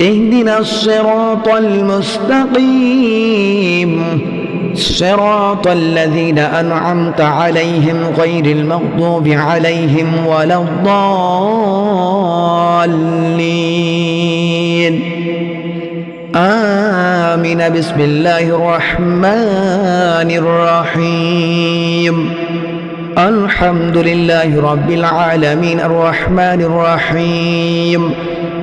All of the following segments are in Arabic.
اهدنا الصراط المستقيم. صراط الذين أنعمت عليهم غير المغضوب عليهم ولا الضالين. آمين. بسم الله الرحمن الرحيم. الحمد لله رب العالمين الرحمن الرحيم.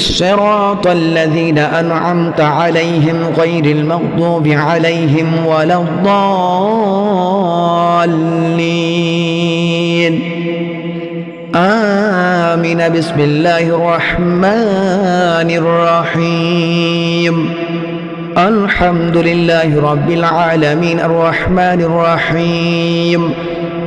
صراط الذين أنعمت عليهم غير المغضوب عليهم ولا الضالين. آمين. بسم الله الرحمن الرحيم. الحمد لله رب العالمين الرحمن الرحيم.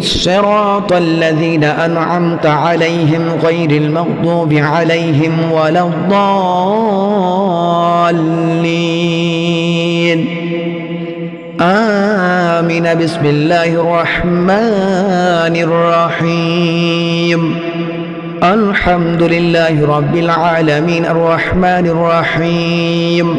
صراط الذين أنعمت عليهم غير المغضوب عليهم ولا الضالين. آمين. بسم الله الرحمن الرحيم. الحمد لله رب العالمين الرحمن الرحيم.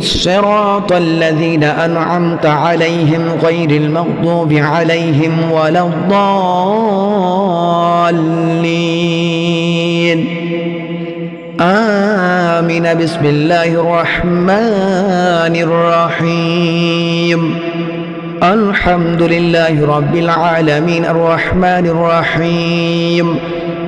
صراط الذين أنعمت عليهم غير المغضوب عليهم ولا الضالين. آمين. بسم الله الرحمن الرحيم. الحمد لله رب العالمين الرحمن الرحيم.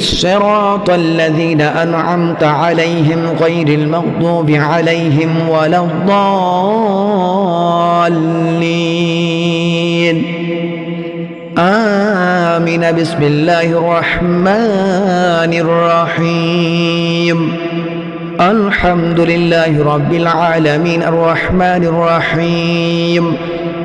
صراط الذين أنعمت عليهم غير المغضوب عليهم ولا الضالين. آمين. بسم الله الرحمن الرحيم. الحمد لله رب العالمين الرحمن الرحيم.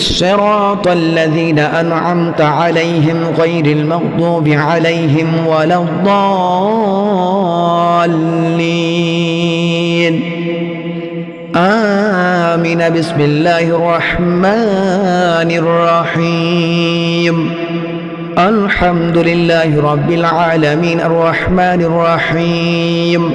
صراط الذين أنعمت عليهم غير المغضوب عليهم ولا الضالين. آمين. بسم الله الرحمن الرحيم. الحمد لله رب العالمين الرحمن الرحيم.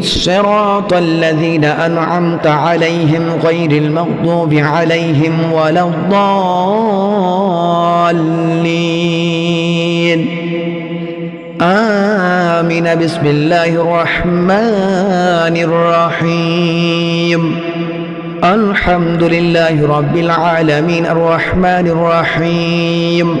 صراط الذين أنعمت عليهم غير المغضوب عليهم ولا الضالين. آمين. بسم الله الرحمن الرحيم. الحمد لله رب العالمين. الرحمن الرحيم.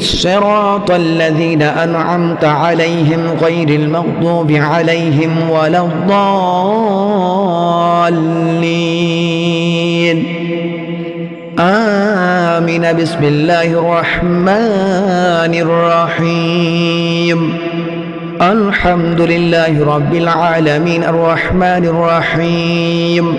صراط الذين أنعمت عليهم غير المغضوب عليهم ولا الضالين. آمين. بسم الله الرحمن الرحيم. الحمد لله رب العالمين. الرحمن الرحيم.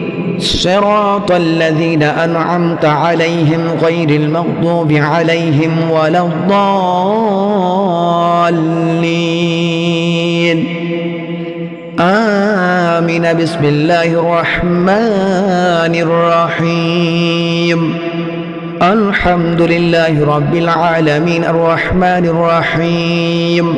صراط الذين أنعمت عليهم غير المغضوب عليهم ولا الضالين. آمين. بسم الله الرحمن الرحيم. الحمد لله رب العالمين الرحمن الرحيم.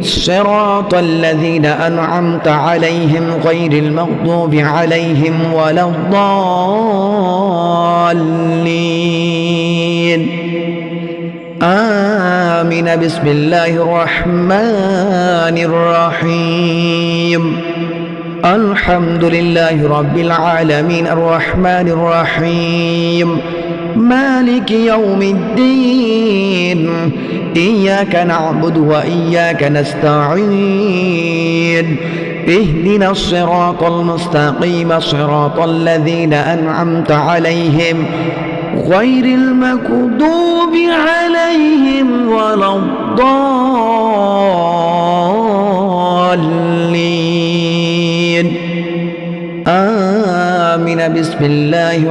صراط الذين أنعمت عليهم غير المغضوب عليهم ولا الضالين. آمين. بسم الله الرحمن الرحيم. الحمد لله رب العالمين الرحمن الرحيم. مالك يوم الدين. إياك نعبد وإياك نستعين. اهدنا الصراط المستقيم صراط الذين أنعمت عليهم غير المكذوب عليهم ولا الضالين. آمين. بسم الله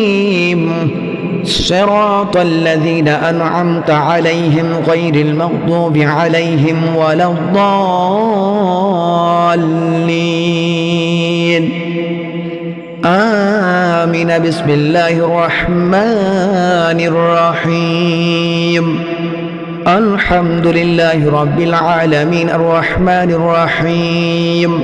صراط الذين أنعمت عليهم غير المغضوب عليهم ولا الضالين. آمين. بسم الله الرحمن الرحيم. الحمد لله رب العالمين الرحمن الرحيم.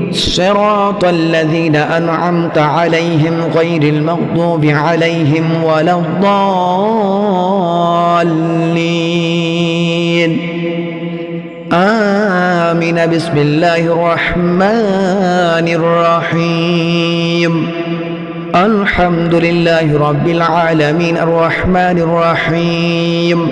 صراط الذين أنعمت عليهم غير المغضوب عليهم ولا الضالين. آمين. بسم الله الرحمن الرحيم. الحمد لله رب العالمين الرحمن الرحيم.